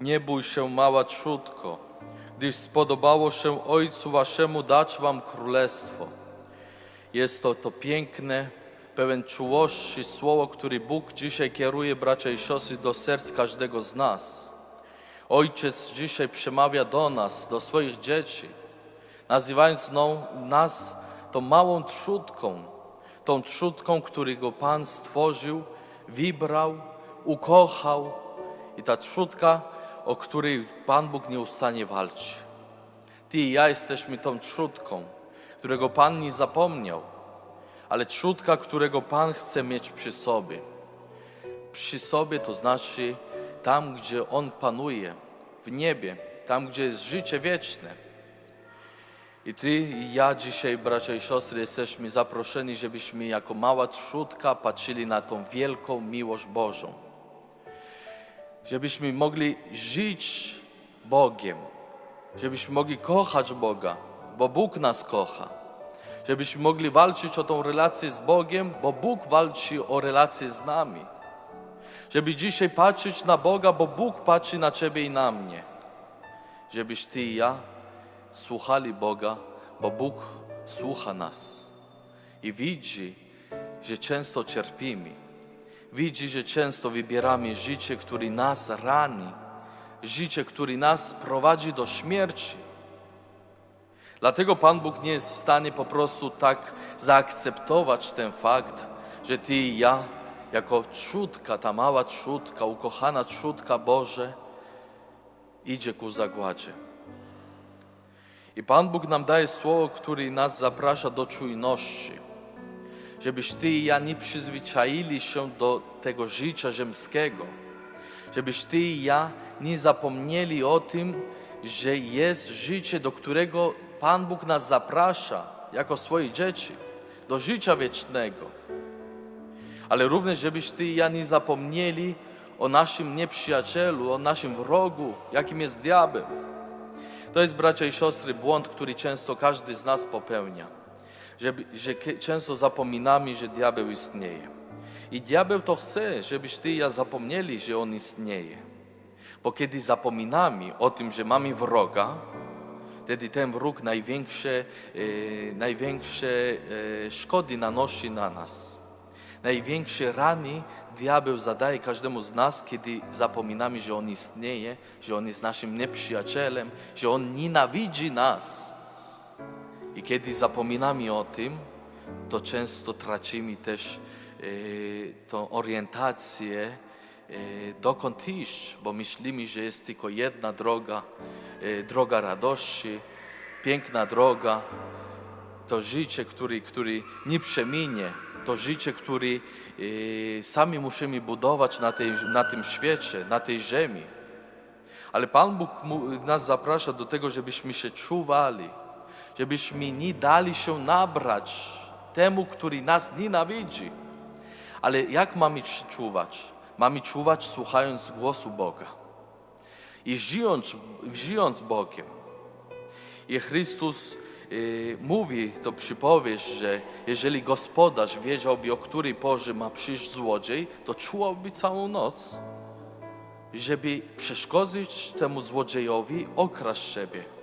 Nie bój się, mała trzódko, gdyż spodobało się Ojcu Waszemu dać Wam królestwo. Jest to to piękne, pełen czułości słowo, które Bóg dzisiaj kieruje, bracia i siostry, do serc każdego z nas. Ojciec dzisiaj przemawia do nas, do swoich dzieci, nazywając no, nas tą małą trzódką, tą trzódką, którego Pan stworzył, wybrał, ukochał i ta trzódka, o której Pan Bóg nieustannie walczy. Ty i ja jesteśmy tą trzódką, którego Pan nie zapomniał, ale trzódka, którego Pan chce mieć przy sobie. Przy sobie to znaczy tam, gdzie On panuje, w niebie, tam, gdzie jest życie wieczne. I Ty i ja dzisiaj, bracia i siostry, jesteśmy zaproszeni, żebyśmy jako mała trzódka patrzyli na tą wielką miłość Bożą. Żebyśmy mogli żyć Bogiem, żebyśmy mogli kochać Boga, bo Bóg nas kocha. Żebyśmy mogli walczyć o tą relację z Bogiem, bo Bóg walczy o relację z nami. Żeby dzisiaj patrzeć na Boga, bo Bóg patrzy na Ciebie i na mnie. Żebyś Ty i ja słuchali Boga, bo Bóg słucha nas i widzi, że często cierpimy. Widzi, że często wybieramy życie, które nas rani, życie, które nas prowadzi do śmierci. Dlatego Pan Bóg nie jest w stanie po prostu tak zaakceptować ten fakt, że Ty i ja, jako trzódka, ta mała trzódka, ukochana trzódka Boże, idzie ku zagładzie. I Pan Bóg nam daje słowo, które nas zaprasza do czujności, żebyś Ty i ja nie przyzwyczaili się do tego życia ziemskiego, żebyś Ty i ja nie zapomnieli o tym, że jest życie, do którego Pan Bóg nas zaprasza jako swoje dzieci, do życia wiecznego. Ale również, żebyś Ty i ja nie zapomnieli o naszym nieprzyjacielu, o naszym wrogu, jakim jest diabeł. To jest, bracia i siostry, błąd, który często każdy z nas popełnia. Że, że często zapominamy, że diabeł istnieje. I diabeł to chce, żebyś ty i ja zapomnieli, że on istnieje. Bo kiedy zapominamy o tym, że mamy wroga, wtedy ten wróg największe, e, największe e, szkody nanosi na nas. Największe rany diabeł zadaje każdemu z nas, kiedy zapominamy, że On istnieje, że On jest naszym nieprzyjacielem, że On nienawidzi nas. I kiedy zapominamy o tym, to często tracimy też e, tą orientację, e, dokąd iść, bo myślimy, że jest tylko jedna droga, e, droga radości, piękna droga, to życie, które, które nie przeminie, to życie, które sami musimy budować na, tej, na tym świecie, na tej ziemi. Ale Pan Bóg nas zaprasza do tego, żebyśmy się czuwali, żebyśmy nie dali się nabrać temu, który nas nienawidzi. Ale jak mamy czuwać? Mamy czuwać słuchając głosu Boga i żyjąc, żyjąc Bogiem. I Chrystus y, mówi, to przypowieść, że jeżeli gospodarz wiedziałby, o której porze ma przyjść złodziej, to czułby całą noc, żeby przeszkodzić temu złodziejowi, okraść siebie.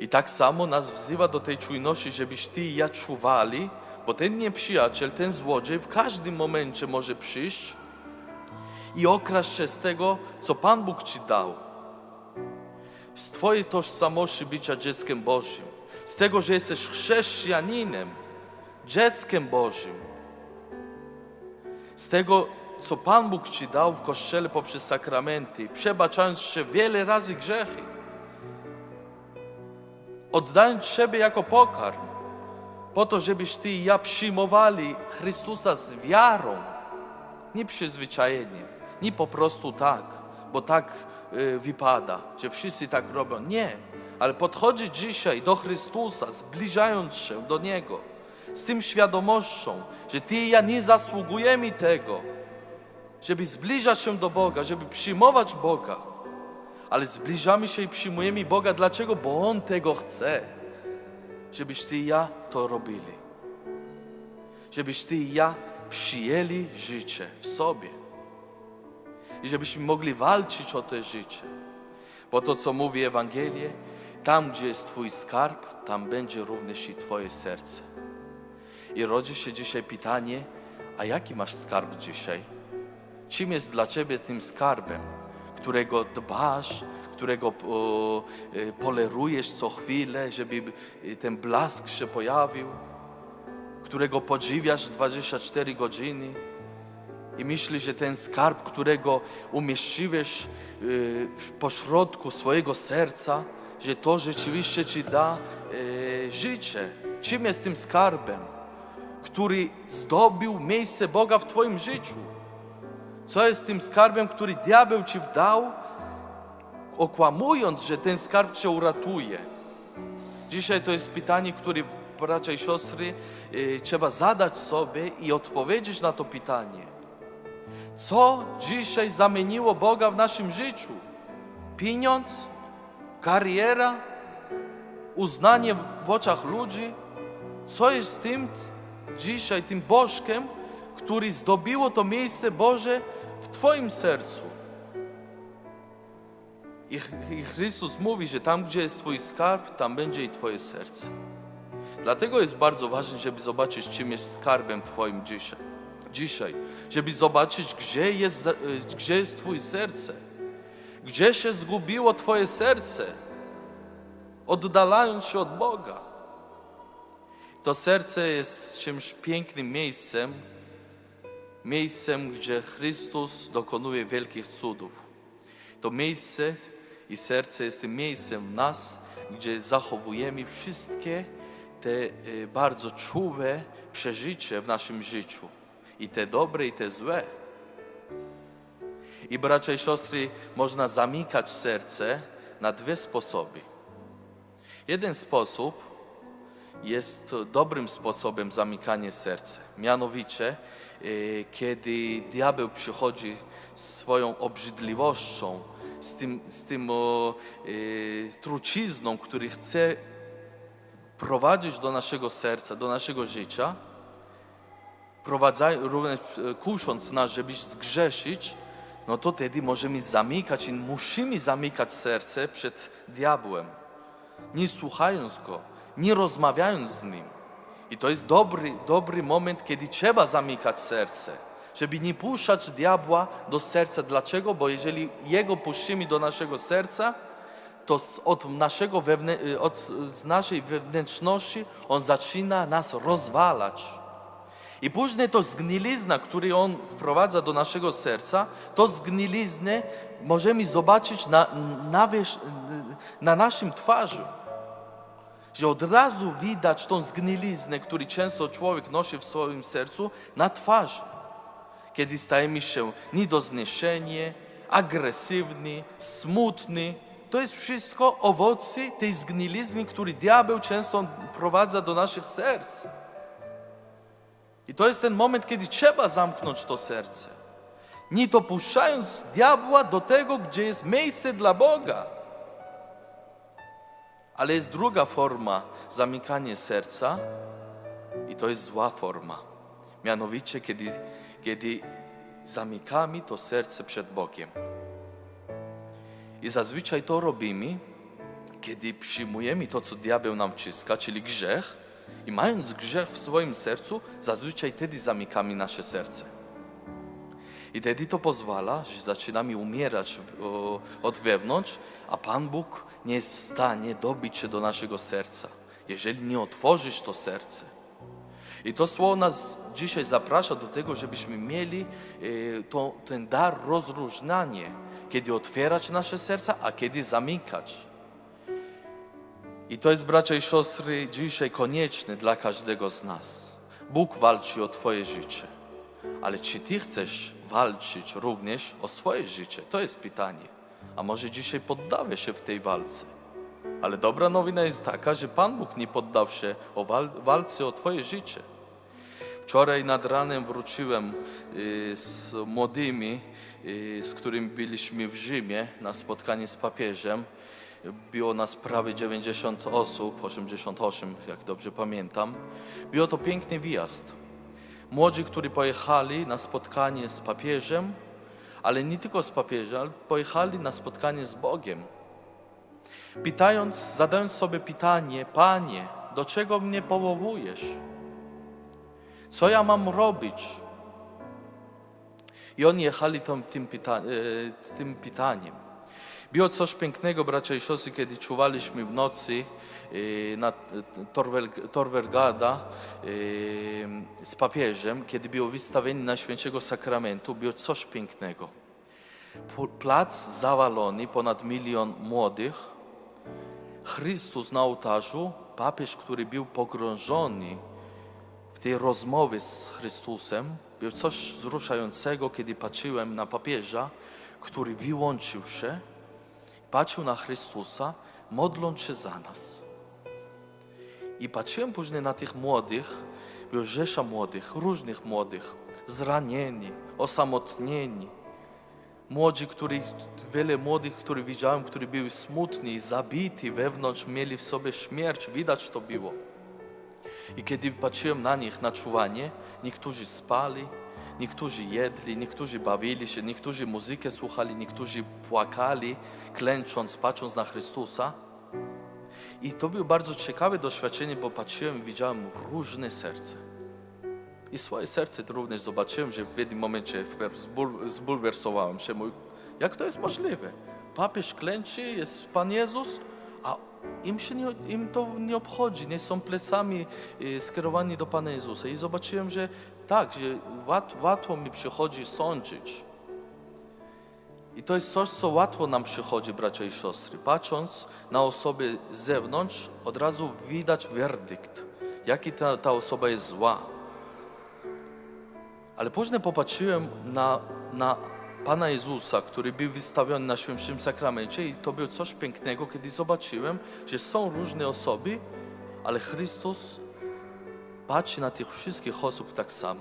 I tak samo nas wzywa do tej czujności, żebyś ty i ja czuwali, bo ten nieprzyjaciel, ten złodziej w każdym momencie może przyjść i okraść się z tego, co Pan Bóg ci dał. Z Twojej tożsamości bycia dzieckiem Bożym, z tego, że jesteś chrześcijaninem, dzieckiem Bożym, z tego, co Pan Bóg Ci dał w Kościele poprzez sakramenty, przebaczając się wiele razy grzechy, oddając siebie jako pokarm, po to, żebyś Ty i ja przyjmowali Chrystusa z wiarą, nie przyzwyczajeniem, nie po prostu tak, bo tak y, wypada, że wszyscy tak robią. Nie, ale podchodzić dzisiaj do Chrystusa, zbliżając się do Niego, z tym świadomością, że Ty i ja nie zasługujemy tego, żeby zbliżać się do Boga, żeby przyjmować Boga, ale zbliżamy się i przyjmujemy Boga. Dlaczego? Bo On tego chce, żebyś Ty i ja to robili. Żebyś Ty i ja przyjęli życie w sobie. i żebyśmy mogli walczyć o to życie. Bo to, co mówi Ewangelie, tam, gdzie jest Twój skarb, tam będzie również i Twoje serce. I rodzi się dzisiaj pytanie, a jaki masz skarb dzisiaj? Czym jest dla Ciebie tym skarbem, którego dbasz, którego e, polerujesz co chwilę, żeby e, ten blask się pojawił, którego podziwiasz 24 godziny i myślisz, że ten skarb, którego umieściłeś e, w pośrodku swojego serca, że to rzeczywiście Ci da życie. Czym jest tym skarbem, który zdobił miejsce Boga w Twoim życiu? Co jest tym skarbem, który diabeł Ci dał, okłamując, że ten skarb Cię uratuje? Dzisiaj to jest pytanie, które bracia i siostry e, trzeba zadać sobie i odpowiedzieć na to pytanie. Co dzisiaj zamieniło Boga w naszym życiu? Pieniądz? Kariera? Uznanie w oczach ludzi? Co jest tym dzisiaj, tym Bożkiem, który zdobiło to miejsce Boże w Twoim sercu? I, Chrystus mówi, że tam, gdzie jest Twój skarb, tam będzie i Twoje serce. Dlatego jest bardzo ważne, żeby zobaczyć, czym jest skarbem Twoim dzisiaj. Dzisiaj, żeby zobaczyć, gdzie jest, y, gdzie jest Twoje serce. Gdzie się zgubiło Twoje serce, oddalając się od Boga. To serce jest czymś pięknym miejscem, miejscem, gdzie Chrystus dokonuje wielkich cudów. To miejsce i serce jest tym miejscem nas, gdzie zachowujemy wszystkie te e, bardzo czułe przeżycia w naszym życiu. I te dobre, i te złe. I bracia i siostry, można zamykać serce na dwie sposoby. Jeden sposób jest dobrym sposobem zamykania serca. Mianowicie, e, kiedy diabeł przychodzi swoją obrzydliwością, z tym, z tym o, e, trucizną, który chce prowadzić do naszego serca, do naszego życia, również e, kusząc nas, żeby zgrzeszyć, no to wtedy możemy zamykać i musimy zamykać serce przed diabłem nie słuchając Go, nie rozmawiając z Nim. I to jest dobry, dobry moment, kiedy trzeba zamykać serce, żeby nie puszczać diabła do serca. Dlaczego? Bo jeżeli Jego puścimy do naszego serca, to od, naszego y, od z naszej wewnętrzności On zaczyna nas rozwalać. I później to zgnilizna, który On wprowadza do naszego serca, to zgniliznę możemy zobaczyć na, na, na naszym twarzy. Że od razu widać tą zgniliznę, który często człowiek nosi w swoim sercu, na twarzy. Kiedy stajemy się niedozniesieni, agresywni, smutni, to jest wszystko owoce tej zgnilizny, który diabeł często prowadza do naszych serc. I to jest ten moment, kiedy trzeba zamknąć to serce. Nie dopuszczając diabła do tego, gdzie jest miejsce dla Boga. Ale jest druga forma zamykania serca i to jest zła forma. Mianowicie, kiedy, kiedy zamykamy to serce przed Bogiem. I zazwyczaj to robimy, kiedy przyjmujemy to, co diabeł nam ciska, czyli grzech, i mając grzech w swoim sercu, zazwyczaj wtedy zamykamy nasze serce. I wtedy to pozwala, że zaczynamy umierać o, od wewnątrz, a Pan Bóg nie jest w stanie dobić się do naszego serca, jeżeli nie otworzysz to serce. I to słowo nas dzisiaj zaprasza do tego, żebyśmy mieli e, to, ten dar rozróżniania, kiedy otwierać nasze serca, a kiedy zamykać. I to jest, bracia i siostry, dzisiaj konieczne dla każdego z nas. Bóg walczy o Twoje życie. Ale czy Ty chcesz walczyć również o swoje życie? To jest pytanie. A może dzisiaj poddałeś się w tej walce? Ale dobra nowina jest taka, że Pan Bóg nie poddał się o wal walce o Twoje życie. Wczoraj nad ranem wróciłem y, z młodymi, y, z którymi byliśmy w Rzymie na spotkanie z papieżem. Było nas prawie 90 osób, 88, jak dobrze pamiętam. Było to piękny wyjazd. Młodzi, którzy pojechali na spotkanie z papieżem, ale nie tylko z papieżem, ale pojechali na spotkanie z Bogiem. Pytając, zadając sobie pytanie, Panie, do czego mnie powołujesz? Co ja mam robić? I oni jechali tą, tym, pyta, e, tym pytaniem. Było coś pięknego, bracia i siostry, kiedy czuwaliśmy w nocy e, na Torwel- Torvergada e, z papieżem, kiedy było wystawienie na świętego sakramentu, było coś pięknego. Plac zawalony, ponad milion młodych, Chrystus na ołtarzu, papież, który był pogrążony w tej rozmowie z Chrystusem, było coś wzruszającego, kiedy patrzyłem na papieża, który wyłączył się, patrzył na Chrystusa, modląc się za nas. I patrzyłem później na tych młodych, było rzesza młodych, różnych młodych, zranieni, osamotnieni, Młodzi, których, wiele młodych, których widziałem, którzy byli smutni, zabiti wewnątrz, mieli w sobie śmierć, widać to było. I kiedy patrzyłem na nich na czuwanie, niektórzy spali, niektórzy jedli, niektórzy bawili się, niektórzy muzykę słuchali, niektórzy płakali, klęcząc, patrząc na Chrystusa. I to było bardzo ciekawe doświadczenie, bo patrzyłem i widziałem różne serce. I swoje serce również zobaczyłem, że w jednym momencie zbul- zbulwersowałem się. Mój, jak to jest możliwe? Papież klęczy, jest Pan Jezus, a im, się nie, im to nie obchodzi, nie są plecami y, skierowani do Pana Jezusa. I zobaczyłem, że tak, że łat, łatwo mi przychodzi sądzić. I to jest coś, co łatwo nam przychodzi, bracia i siostry. Patrząc na osobę z zewnątrz, od razu widać werdykt, jaki ta, ta osoba jest zła. Ale później popatrzyłem na, na Pana Jezusa, który był wystawiony na Świętym Sakramencie i to było coś pięknego, kiedy zobaczyłem, że są różne osoby, ale Chrystus patrzy na tych wszystkich osób tak samo.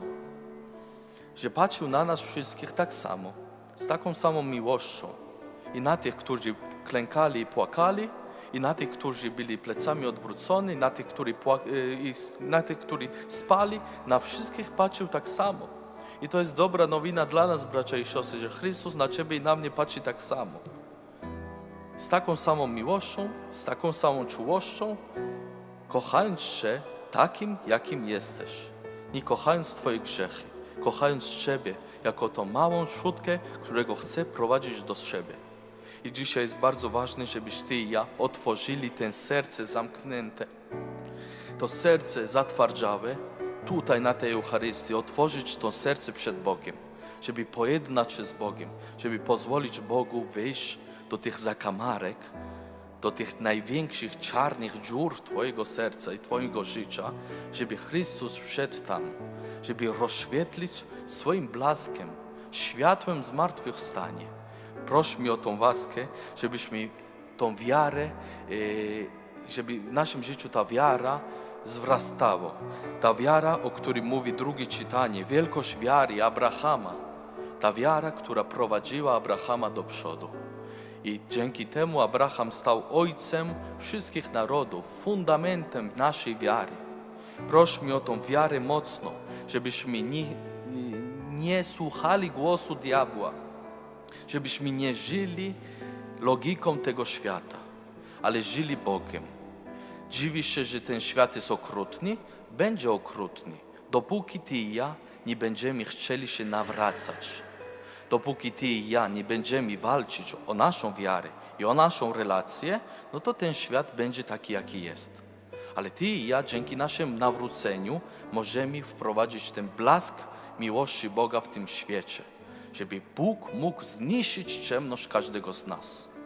Że patrzył na nas wszystkich tak samo, z taką samą miłością. I na tych, którzy klękali i płakali, i na tych, którzy byli plecami odwróceni, na tych, którzy, y, na tych, którzy spali, na wszystkich patrzył tak samo. I to jest dobra nowina dla nas, bracia i siostry, że Chrystus na Ciebie i na mnie patrzy tak samo. Z taką samą miłością, z taką samą czułością, kochając Cię takim, jakim jesteś. Nie kochając Twoje grzechy, kochając Ciebie jako tą małą trzutkę, którego chce prowadzić do siebie. I dzisiaj jest bardzo ważne, żebyś Ty i ja otworzyli ten serce zamknięte to serce zatwardziałe, tutaj na tej Eucharystii, otworzyć to serce przed Bogiem, żeby pojednać się z Bogiem, żeby pozwolić Bogu wyjść do tych zakamarek, do tych największych czarnych dziur Twojego serca i Twojego życia, żeby Chrystus wszedł tam, żeby rozświetlić swoim blaskiem, światłem zmartwychwstanie. Proś mi o tą łaskę, żebyśmy tą wiarę, e, żeby w naszym życiu ta wiara wzrastała. Ta wiara, o której mówi drugie czytanie, wielkość wiary Abrahama. Ta wiara, która prowadziła Abrahama do przodu. I dzięki temu Abraham stał ojcem wszystkich narodów, fundamentem naszej wiary. Proś mi o tą wiarę mocno, żebyśmy nie, nie słuchali głosu diabła, żebyśmy nie żyli logiką tego świata, ale żyli Bogiem. Dziwisz się, że ten świat jest okrutny? Będzie okrutny, dopóki ty i ja nie będziemy chcieli się nawracać. Dopóki ty i ja nie będziemy walczyć o naszą wiarę i o naszą relację, no to ten świat będzie taki, jaki jest. Ale ty i ja dzięki naszemu nawróceniu możemy wprowadzić ten blask miłości Boga w tym świecie, żeby Bóg mógł zniszczyć ciemność każdego z nas.